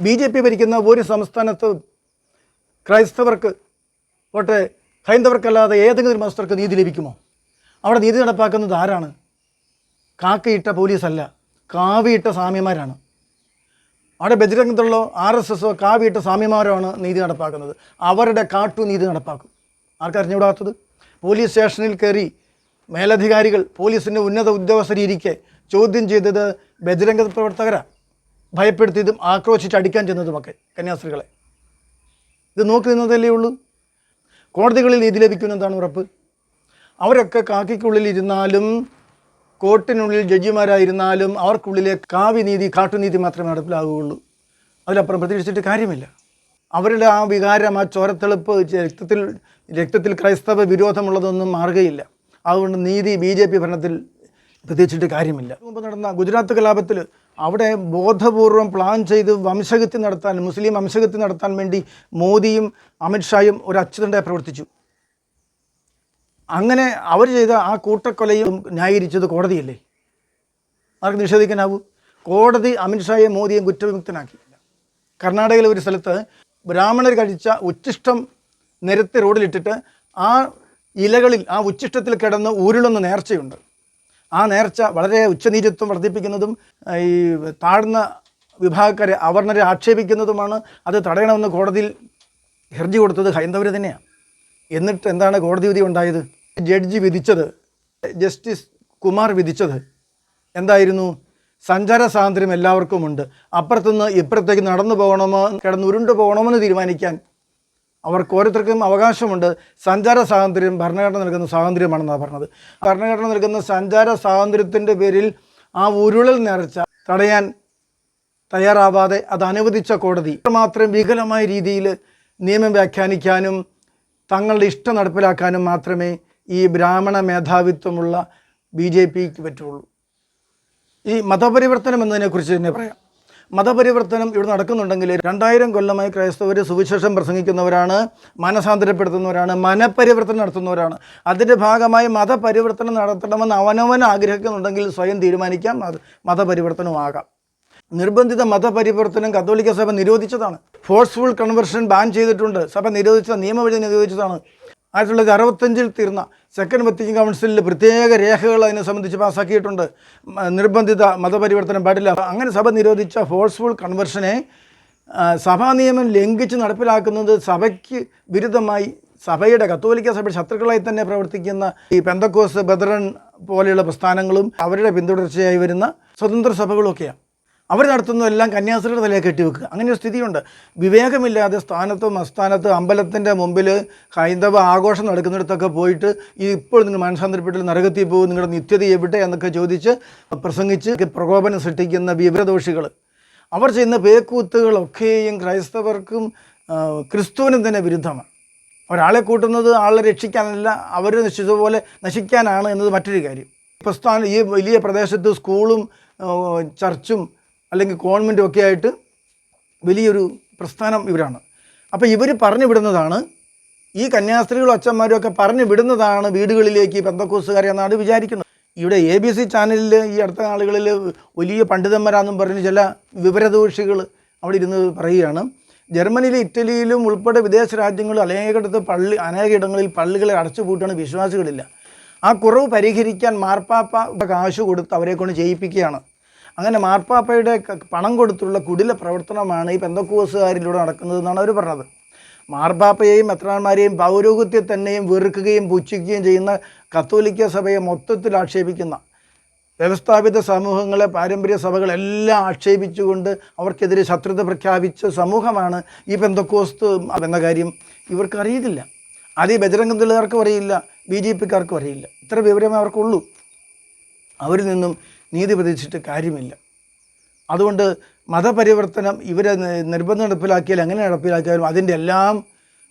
B J P ഭരിക്കുന്ന ഒരു സംസ്ഥാനത്തും ക്രൈസ്തവർക്ക് പോട്ടെ ഹൈന്ദവർക്കല്ലാതെ ഏതെങ്കിലും മതസ്ഥർക്ക് നീതി ലഭിക്കുമോ? അവിടെ നീതി നടപ്പാക്കുന്നത് ആരാണ്? കാക്കയിട്ട പോലീസല്ല കാവിയിട്ട സാമ്യമാരാണ് അവിടെ ബജരംഗത്തുള്ള ആർ എസ് എസോ കാവിയിട്ട സാമ്യമാരാണ് നീതി നടപ്പാക്കുന്നത്. അവരുടെ കാട്ടു നീതി നടപ്പാക്കും. ആർക്കറിഞ്ഞുകൂടാത്തത് പോലീസ് സ്റ്റേഷനിൽ കയറി മേലധികാരികൾ പോലീസിന്റെ ഉന്നത ഉദ്യോഗസ്ഥരിയിരിക്കെ ചോദ്യം ചെയ്തത് ബജരംഗ പ്രവർത്തകരാണ് ഭയപ്പെടുത്തിയതും ആക്രോശിച്ച് അടിക്കാൻ ചെന്നതുമൊക്കെ കന്യാസ്ത്രീകളെ. ഇത് നോക്കി നിന്നതല്ലേ ഉള്ളൂ? കോടതികളിൽ നീതി ലഭിക്കുന്നതാണ് ഉറപ്പ്. അവരൊക്കെ കാക്കിക്കുള്ളിൽ ഇരുന്നാലും കോർട്ടിനുള്ളിൽ ജഡ്ജിമാരായിരുന്നാലും അവർക്കുള്ളിലെ കാവ്യ നീതി കാട്ടുനീതി മാത്രമേ നടപ്പിലാകുകയുള്ളൂ. അതിലപ്പുറം പ്രതീക്ഷിച്ചിട്ട് കാര്യമില്ല. അവരുടെ ആ വികാരം ആ ചോരത്തെളുപ്പ് രക്തത്തിൽ രക്തത്തിൽ ക്രൈസ്തവ വിരോധമുള്ളതൊന്നും മാറുകയില്ല. അതുകൊണ്ട് നീതി ബി ജെ പി ഭരണത്തിൽ പ്രതീക്ഷിച്ചിട്ട് കാര്യമില്ല. മുമ്പ് നടന്ന ഗുജറാത്ത് കലാപത്തിൽ അവിടെ ബോധപൂർവം പ്ലാൻ ചെയ്ത് വംശഹത്യ നടത്താൻ മുസ്ലിം വംശഹത്യ നടത്താൻ വേണ്ടി മോദിയും അമിത്ഷായും ഒരു അച്യുതണ്ടായി പ്രവർത്തിച്ചു. അങ്ങനെ അവർ ചെയ്ത ആ കൂട്ടക്കൊലയും ന്യായീകരിച്ചത് കോടതിയല്ലേ? ആർക്ക് നിഷേധിക്കാനാവൂ? കോടതി അമിത്ഷായെ മോദിയെ കുറ്റവിമുക്തനാക്കി. കർണാടകയിലെ ഒരു സ്ഥലത്ത് ബ്രാഹ്മണർ കഴിച്ച ഉച്ഛിഷ്ടം നിരത്തി റോഡിലിട്ടിട്ട് ആ ഇലകളിൽ ആ ഉച്ഛിഷ്ടത്തിൽ കിടന്ന് ഉരുളുന്ന നേർച്ചയുണ്ട്. ആ നേർച്ച വളരെ ഉച്ചനീചത്വം വർദ്ധിപ്പിക്കുന്നതും ഈ താഴ്ന്ന വിഭാഗക്കാരെ അവർണരെ ആക്ഷേപിക്കുന്നതുമാണ് അത് തടയണമെന്ന് കോടതിയിൽ ഹർജി കൊടുത്തത് ഹൈന്ദവർ തന്നെയാണ്. എന്നിട്ട് എന്താണ് കോടതി വിധി ഉണ്ടായത്? ജഡ്ജി വിധിച്ചത് ജസ്റ്റിസ് കുമാർ വിധിച്ചത് എന്തായിരുന്നു? സഞ്ചാര സ്വാതന്ത്ര്യം എല്ലാവർക്കും ഉണ്ട് അപ്പുറത്തുനിന്ന് ഇപ്പുറത്തേക്ക് നടന്നു പോകണമോ കിടന്ന് ഉരുണ്ടു പോകണമെന്ന് തീരുമാനിക്കാൻ അവർക്ക് ഓരോരുത്തർക്കും അവകാശമുണ്ട്. സഞ്ചാര സ്വാതന്ത്ര്യം ഭരണഘടന നൽകുന്ന സ്വാതന്ത്ര്യമാണെന്നാണ് പറഞ്ഞത്. ഭരണഘടന നൽകുന്ന സഞ്ചാര സ്വാതന്ത്ര്യത്തിന്റെ പേരിൽ ആ ഉരുളൽ നേർച്ച തടയാൻ തയ്യാറാവാതെ അത് അനുവദിച്ച കോടതി മാത്രം വികലമായ രീതിയിൽ നിയമം വ്യാഖ്യാനിക്കാനും തങ്ങളുടെ ഇഷ്ടം നടപ്പിലാക്കാനും മാത്രമേ ഈ ബ്രാഹ്മണ മേധാവിത്വമുള്ള ബി ജെ പിക്ക് പറ്റുള്ളൂ. ഈ മതപരിവർത്തനം എന്നതിനെക്കുറിച്ച് തന്നെ പറയാം. മതപരിവർത്തനം ഇവിടെ നടക്കുന്നുണ്ടെങ്കിൽ രണ്ടായിരം കൊല്ലമായി ക്രൈസ്തവർ സുവിശേഷം പ്രസംഗിക്കുന്നവരാണ് മനസാന്തരപ്പെടുത്തുന്നവരാണ് മനപരിവർത്തനം നടത്തുന്നവരാണ്. അതിന്റെ ഭാഗമായി മതപരിവർത്തനം നടത്തണമെന്ന് അവനവൻ ആഗ്രഹിക്കുന്നുണ്ടെങ്കിൽ സ്വയം തീരുമാനിക്കാം അത് മതപരിവർത്തനമാകാം. നിർബന്ധിത മതപരിവർത്തനം കത്തോലിക്ക സഭ നിരോധിച്ചതാണ്. ഫോഴ്സ്ഫുൾ കൺവെർഷൻ ബാൻ ചെയ്തിട്ടുണ്ട്. സഭ നിരോധിച്ച നിയമവഴി നിരോധിച്ചതാണ്. ആയിരത്തി തൊള്ളായിരത്തി അറുപത്തഞ്ചിൽ തീർന്ന സെക്കൻഡ് വത്തിക്കൻ കൗൺസിലിൽ പ്രത്യേക രേഖകൾ അതിനെ സംബന്ധിച്ച് പാസ്സാക്കിയിട്ടുണ്ട് നിർബന്ധിത മതപരിവർത്തനം പാടില്ല. അങ്ങനെ സഭ നിരോധിച്ച ഫോഴ്സ്ഫുൾ കൺവെർഷനെ സഭാ നിയമം ലംഘിച്ച് നടപ്പിലാക്കുന്നത് സഭയ്ക്ക് വിരുദ്ധമായി സഭയുടെ കത്തോലിക്ക സഭയുടെ ശത്രുക്കളായി തന്നെ പ്രവർത്തിക്കുന്ന ഈ പെന്തക്കോസ് ബദറൻ പോലെയുള്ള പ്രസ്ഥാനങ്ങളും അവരുടെ പിന്തുടർച്ചയായി വരുന്ന സ്വതന്ത്ര സഭകളുമൊക്കെയാണ് അവർ നടത്തുന്നതെല്ലാം കന്യാസ്ത്രീയുടെ തലയെ കെട്ടിവെക്കുക അങ്ങനെ ഒരു സ്ഥിതിയുണ്ട്. വിവേകമില്ലാതെ സ്ഥാനത്തും അസ്ഥാനത്തും അമ്പലത്തിന്റെ മുമ്പിൽ ഹൈന്ദവ ആഘോഷം നടക്കുന്നിടത്തൊക്കെ പോയിട്ട് ഈ ഇപ്പോൾ നിങ്ങൾ മനസാന്തരപ്പെട്ടിൽ നരകത്തിൽ പോകും നിങ്ങളുടെ നിത്യത എവിടെ എന്നൊക്കെ ചോദിച്ച് പ്രസംഗിച്ച് പ്രകോപനം സൃഷ്ടിക്കുന്ന വിവരദോഷികൾ. അവർ ചെയ്യുന്ന പേക്കൂത്തുകളൊക്കെയും ക്രൈസ്തവർക്കും ക്രിസ്തുവിനും തന്നെ വിരുദ്ധമാണ്. ഒരാളെ കൂട്ടുന്നത് ആളെ രക്ഷിക്കാനല്ല അവർ നിശ്ചിതപോലെ നശിക്കാനാണ് എന്നത് മറ്റൊരു കാര്യം. പ്രസ്ഥാനം ഈ വലിയ പ്രദേശത്ത് സ്കൂളും ചർച്ചും അല്ലെങ്കിൽ കോൺവെന്റും ഒക്കെ ആയിട്ട് വലിയൊരു പ്രസ്ഥാനം ഇവരാണ്. അപ്പോൾ ഇവർ പറഞ്ഞു വിടുന്നതാണ് ഈ കന്യാസ്ത്രീകളും അച്ഛന്മാരും ഒക്കെ പറഞ്ഞു വിടുന്നതാണ് വീടുകളിലേക്ക് ബന്ധക്കോസുകാരെ എന്നാണ് വിചാരിക്കുന്നത്. ഇവിടെ എ ബി സി ചാനലിൽ ഈ അടുത്ത നാളുകളിൽ വലിയ പണ്ഡിതന്മാരാണെന്നും പറഞ്ഞ് ചില വിവരദോഷികൾ അവിടെ ഇരുന്ന് പറയുകയാണ്. ജർമ്മനിയിലും ഇറ്റലിയിലും ഉൾപ്പെടെ വിദേശ രാജ്യങ്ങളിൽ അനേകയിടത്ത് പള്ളി അനേകയിടങ്ങളിൽ പള്ളികളെ അടച്ചുപൂട്ടാണ് വിശ്വാസികളില്ല. ആ കുറവ് പരിഹരിക്കാൻ മാർപ്പാപ്പ കാശ് കൊടുത്ത് അവരെ കൊണ്ട് ചെയ്യിപ്പിക്കുകയാണ്. അങ്ങനെ മാർപ്പാപ്പയുടെ പണം കൊടുത്തുള്ള കുടില പ്രവർത്തനമാണ് ഈ നടക്കുന്നത് എന്നാണ് അവർ പറഞ്ഞത്. മാർപ്പാപ്പയെയും മെത്രാന്മാരെയും പൗരോഹിത്യ തന്നെയും വെറുക്കുകയും പുച്ഛിക്കുകയും ചെയ്യുന്ന കത്തോലിക്ക സഭയെ മൊത്തത്തിൽ ആക്ഷേപിക്കുന്ന വ്യവസ്ഥാപിത സമൂഹങ്ങളെ പാരമ്പര്യ സഭകളെല്ലാം ആക്ഷേപിച്ചുകൊണ്ട് അവർക്കെതിരെ ശത്രുത പ്രഖ്യാപിച്ച സമൂഹമാണ് ഈ പെന്തക്കോസ്ത് എന്ന കാര്യം ഇവർക്ക് അറിയത്തില്ല അത് ഈ ബജരംഗ ദളിതർക്കും അറിയില്ല ബി ജെ പിക്കാർക്കും അറിയില്ല. ഇത്ര വിവരമേ അവർക്കുള്ളൂ. അവരിൽ നിന്നും നീതി പ്രതീക്ഷിച്ചിട്ട് കാര്യമില്ല. അതുകൊണ്ട് മതപരിവർത്തനം ഇവരെ നിർബന്ധം നടപ്പിലാക്കിയാൽ എങ്ങനെ നടപ്പിലാക്കിയാലും അതിന്റെ എല്ലാം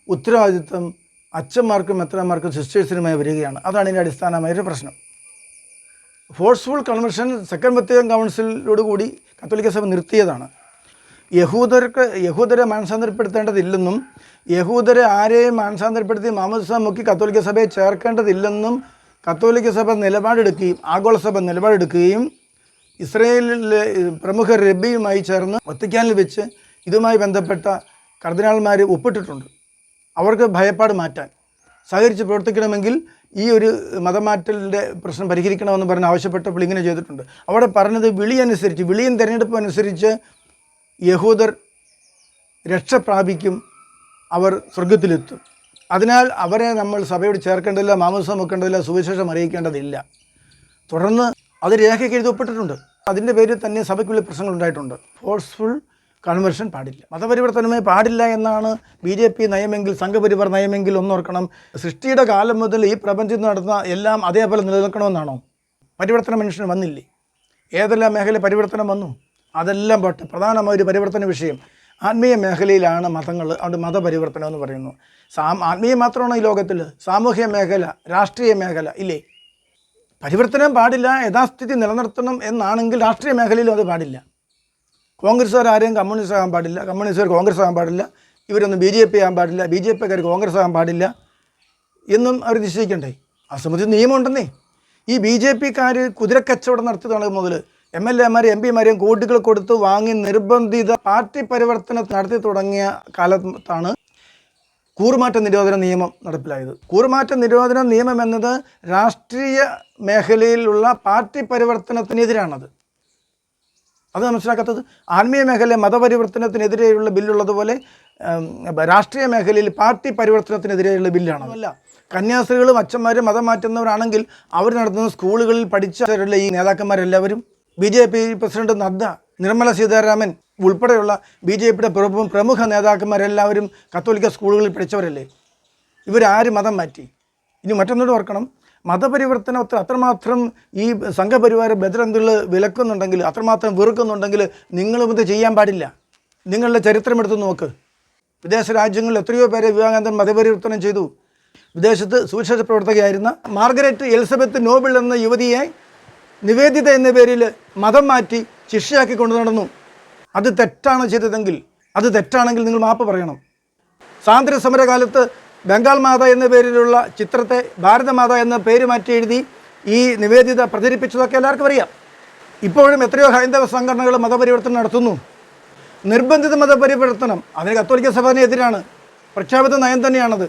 ഉത്തരവാദിത്വം അച്ഛന്മാർക്കും എത്രമാർക്കും സിസ്റ്റേഴ്സിനുമായി വരികയാണ്. അതാണ് ഇതിന്റെ അടിസ്ഥാനമായൊരു പ്രശ്നം. ഫോഴ്സ്ഫുൾ കൺവെൻഷൻ സെക്കൻഡ് വത്തിക്കൻ കൗൺസിലോട് കൂടി കത്തോലിക്ക സഭ നിർത്തിയതാണ്. യഹൂദർക്ക് യഹൂദരെ മാനസാന്തരപ്പെടുത്തേണ്ടതില്ലെന്നും യഹൂദരെ ആരെയും മാനസാന്തരപ്പെടുത്തി മാമോദിസ മുക്കി കത്തോലിക്ക സഭയെ ചേർക്കേണ്ടതില്ലെന്നും കത്തോലിക്ക സഭ നിലപാടെടുക്കുകയും ആഗോള സഭ നിലപാടെടുക്കുകയും ഇസ്രയേലിലെ പ്രമുഖ റബ്ബിയുമായി ചേർന്ന് ഒത്തിക്കാനിൽ വെച്ച് ഇതുമായി ബന്ധപ്പെട്ട കർദിനാൾമാർ ഒപ്പിട്ടിട്ടുണ്ട്. അവർക്ക് ഭയപ്പാട് മാറ്റാൻ സഹകരിച്ച് പ്രവർത്തിക്കണമെങ്കിൽ ഈ ഒരു മതമാറ്റലിന്റെ പ്രശ്നം പരിഹരിക്കണമെന്ന് പറഞ്ഞ് ആവശ്യപ്പെട്ടപ്പോൾ ഇങ്ങനെ ചെയ്തിട്ടുണ്ട്. അവിടെ പറഞ്ഞത് വിളി അനുസരിച്ച് വിളിയും തിരഞ്ഞെടുപ്പ് അനുസരിച്ച് യഹൂദർ രക്ഷ പ്രാപിക്കും അവർ സ്വർഗത്തിലെത്തും അതിനാൽ അവരെ നമ്മൾ സഭയോട് ചേർക്കേണ്ടതില്ല മാമസം വെക്കേണ്ടതില്ല സുവിശേഷം അറിയിക്കേണ്ടതില്ല. തുടർന്ന് അത് രേഖയ്ക്ക് എഴുതപ്പെട്ടിട്ടുണ്ട്. അതിന്റെ പേരിൽ തന്നെ സഭയ്ക്കുള്ളിൽ പ്രശ്നങ്ങൾ ഉണ്ടായിട്ടുണ്ട്. ഫോഴ്സ്ഫുൾ കൺവെർഷൻ പാടില്ല. മതപരിവർത്തനമേ പാടില്ല എന്നാണ് ബി ജെ പി നയമെങ്കിൽ സംഘപരിവർ നയമെങ്കിൽ ഒന്നോർക്കണം. സൃഷ്ടിയുടെ കാലം മുതൽ ഈ പ്രപഞ്ചത്തിൽ നടന്ന എല്ലാം അതേപോലെ നിലനിൽക്കണമെന്നാണോ? പരിവർത്തന മനുഷ്യന് വന്നില്ലേ? ഏതെല്ലാം മേഖല പരിവർത്തനം വന്നു? അതെല്ലാം പോട്ടെ. പ്രധാനമായ ഒരു പരിവർത്തന വിഷയം. ആത്മീയ മേഖലയിലാണ് മതങ്ങൾ അതുകൊണ്ട് മതപരിവർത്തനം എന്ന് പറയുന്നു. സാം ആത്മീയം മാത്രമാണ് ഈ ലോകത്തിൽ സാമൂഹ്യ മേഖല രാഷ്ട്രീയ മേഖല ഇല്ലേ? പരിവർത്തനം പാടില്ല യഥാസ്ഥിതി നിലനിർത്തണം എന്നാണെങ്കിൽ രാഷ്ട്രീയ മേഖലയിലും അത് പാടില്ല. കോൺഗ്രസ്സുകാർ ആരെയും കമ്മ്യൂണിസ്റ്റ് ആകാൻ പാടില്ല കമ്മ്യൂണിസ്റ്റുകാർ കോൺഗ്രസ് ആകാൻ പാടില്ല ഇവരൊന്നും ബി ജെ പി ആകാൻ പാടില്ല ബി ജെ പിക്കാർ കോൺഗ്രസ് ആകാൻ പാടില്ല എന്നും അവർ നിശ്ചയിക്കണ്ടേ? ആ സംബന്ധിച്ച് നിയമമുണ്ടെന്നേ. ഈ ബി ജെ പിക്കാർ കുതിരക്കച്ചവടം നടത്തി തുടങ്ങുന്നത് മുതൽ എം എൽ എമാരെയും എം പിമാരെയും കോടികൾ കൊടുത്ത് വാങ്ങി നിർബന്ധിത പാർട്ടി പരിവർത്തനം നടത്തി തുടങ്ങിയ കാലത്താണ് കൂറുമാറ്റ നിരോധന നിയമം നടപ്പിലായത്. കൂറുമാറ്റ നിരോധന നിയമം എന്നത് രാഷ്ട്രീയ മേഖലയിലുള്ള പാർട്ടി പരിവർത്തനത്തിനെതിരാണത്. അത് മനസ്സിലാക്കാത്തത് ആത്മീയ മേഖല മതപരിവർത്തനത്തിനെതിരെയുള്ള ബില്ലുള്ളതുപോലെ രാഷ്ട്രീയ മേഖലയിൽ പാർട്ടി പരിവർത്തനത്തിനെതിരെയുള്ള ബില്ലാണ് അല്ല കന്യാസ്ത്രീകളും അച്ഛന്മാരും മതം മാറ്റുന്നവരാണെങ്കിൽ അവർ നടത്തുന്ന സ്കൂളുകളിൽ പഠിച്ചവരുള്ള ഈ നേതാക്കന്മാരെല്ലാവരും B J P president Nadda Nirmala Sitharaman ഉൾപ്പെടെയുള്ള ബി ജെ പിയുടെ പ്രമുഖ നേതാക്കന്മാരെല്ലാവരും കത്തോലിക്ക സ്കൂളുകളിൽ പഠിച്ചവരല്ലേ? ഇവരാര് മതം മാറ്റി. ഇനി മറ്റൊന്നുകൂടെ ഓർക്കണം. മതപരിവർത്തനത്തെ അത്രമാത്രം ഈ സംഘപരിവാര ബദ്രന്തുകൾ വിലക്കുന്നുണ്ടെങ്കിൽ അത്രമാത്രം വെറുക്കുന്നുണ്ടെങ്കിൽ നിങ്ങളും ഇത് ചെയ്യാൻ പാടില്ല. നിങ്ങളുടെ ചരിത്രം എടുത്ത് നോക്ക്. വിദേശ രാജ്യങ്ങളിൽ എത്രയോ പേരെ വിവേകാനന്ദൻ മതപരിവർത്തനം ചെയ്തു. വിദേശത്ത് സുവിശേഷ പ്രവർത്തകയായിരുന്ന മാർഗരറ്റ് എലിസബത്ത് നോബിൾ എന്ന യുവതിയെ നിവേദിത എന്ന പേരിൽ മതം മാറ്റി ശിക്ഷയാക്കി കൊണ്ടു നടന്നു. അത് തെറ്റാണ് ചെയ്തതെങ്കിൽ അത് തെറ്റാണെങ്കിൽ നിങ്ങൾ മാപ്പ് പറയണം. സ്വാതന്ത്ര്യ സമരകാലത്ത് ബംഗാൾ മാത എന്ന പേരിലുള്ള ചിത്രത്തെ ഭാരതമാത എന്ന പേര് മാറ്റി എഴുതി ഈ നിവേദിത പ്രചരിപ്പിച്ചതൊക്കെ എല്ലാവർക്കും അറിയാം. ഇപ്പോഴും എത്രയോ ഹൈന്ദവ സംഘടനകൾ മതപരിവർത്തനം നടത്തുന്നു. നിർബന്ധിത മതപരിവർത്തനം അതിന് കത്തോലിക്ക സഭ പ്രഖ്യാപിത നയം തന്നെയാണത്.